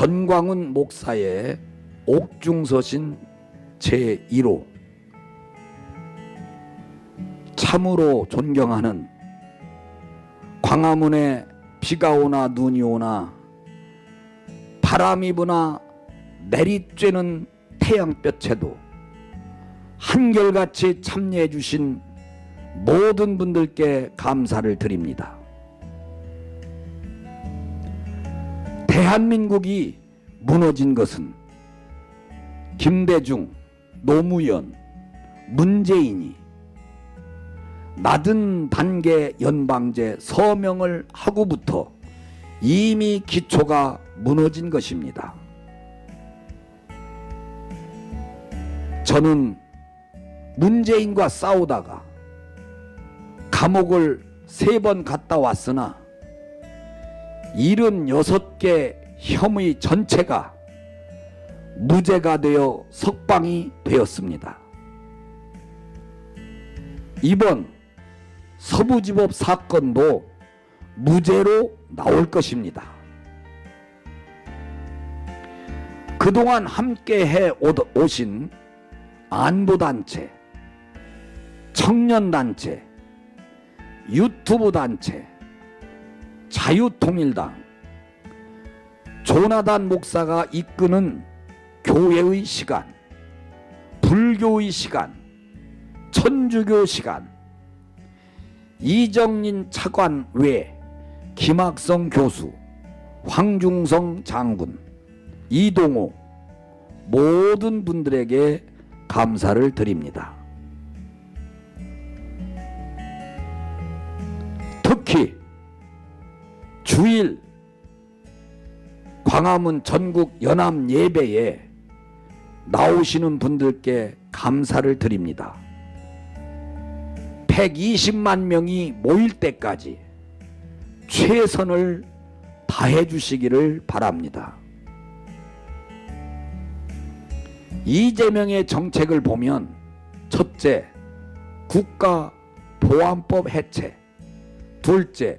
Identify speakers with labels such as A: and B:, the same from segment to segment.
A: 전광훈 목사의 옥중서신 제1호 참으로 존경하는 광화문에 비가 오나 눈이 오나 바람이 부나 내리쬐는 태양볕에도 한결같이 참여해 주신 모든 분들께 감사를 드립니다. 대한민국이 무너진 것은 김대중, 노무현, 문재인이 낮은 단계 연방제 서명을 하고부터 이미 기초가 무너진 것입니다. 저는 문재인과 싸우다가 감옥을 세 번 갔다 왔으나 76개 혐의 전체가 무죄가 되어 석방이 되었습니다. 이번 서부지법 사건도 무죄로 나올 것입니다. 그동안 함께 해 오신 안보단체, 청년단체, 유튜브 단체, 자유통일당, 조나단 목사가 이끄는 교회의 시간, 불교의 시간, 천주교 시간, 이정린 차관 외 김학성 교수, 황중성 장군, 이동호 모든 분들에게 감사를 드립니다. 특히 주일 광화문 전국 연합 예배에 나오시는 분들께 감사를 드립니다. 120만 명이 모일 때까지 최선을 다해 주시기를 바랍니다. 이재명의 정책을 보면 첫째, 국가 보안법 해체, 둘째,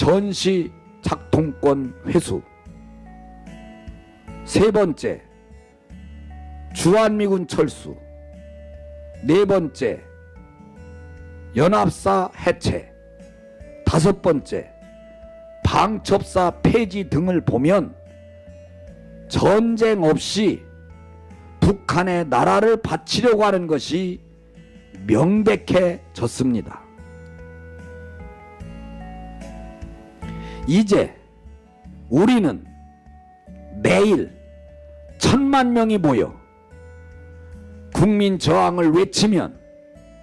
A: 전시 작동권 회수, 세 번째, 주한미군 철수, 네 번째, 연합사 해체, 다섯 번째, 방첩사 폐지 등을 보면 전쟁 없이 북한의 나라를 바치려고 하는 것이 명백해졌습니다. 이제 우리는 내일 천만 명이 모여 국민 저항을 외치면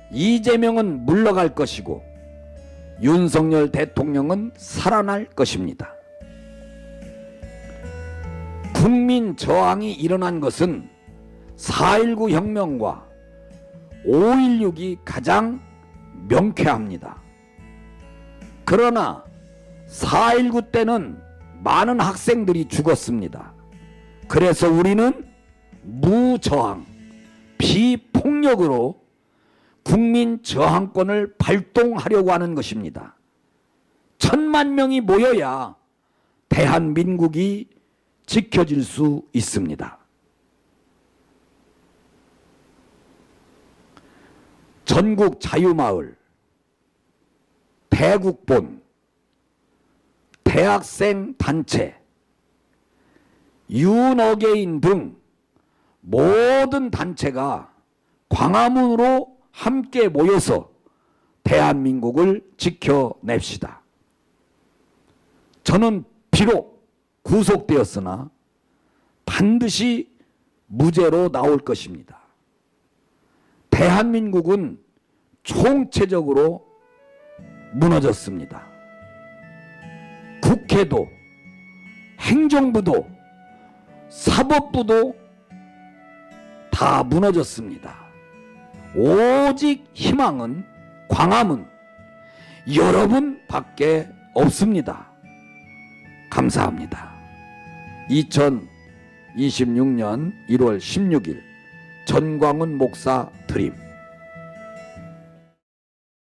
A: 이재명은 물러갈 것이고 윤석열 대통령은 살아날 것입니다. 국민 저항이 일어난 것은 4.19 혁명과 5.16이 가장 명쾌합니다. 그러나 4.19 때는 많은 학생들이 죽었습니다. 그래서 우리는 무저항, 비폭력으로 국민 저항권을 발동하려고 하는 것입니다. 천만 명이 모여야 대한민국이 지켜질 수 있습니다. 전국 자유마을, 대국본, 대학생 단체, 윤어게인 등 모든 단체가 광화문으로 함께 모여서 대한민국을 지켜냅시다. 저는 비록 구속되었으나 반드시 무죄로 나올 것입니다. 대한민국은 총체적으로 무너졌습니다. 국회도 행정부도 사법부도 다 무너졌습니다. 오직 희망은 광화문 여러분밖에 없습니다. 감사합니다. 2026년 1월 16일 전광훈 목사 드림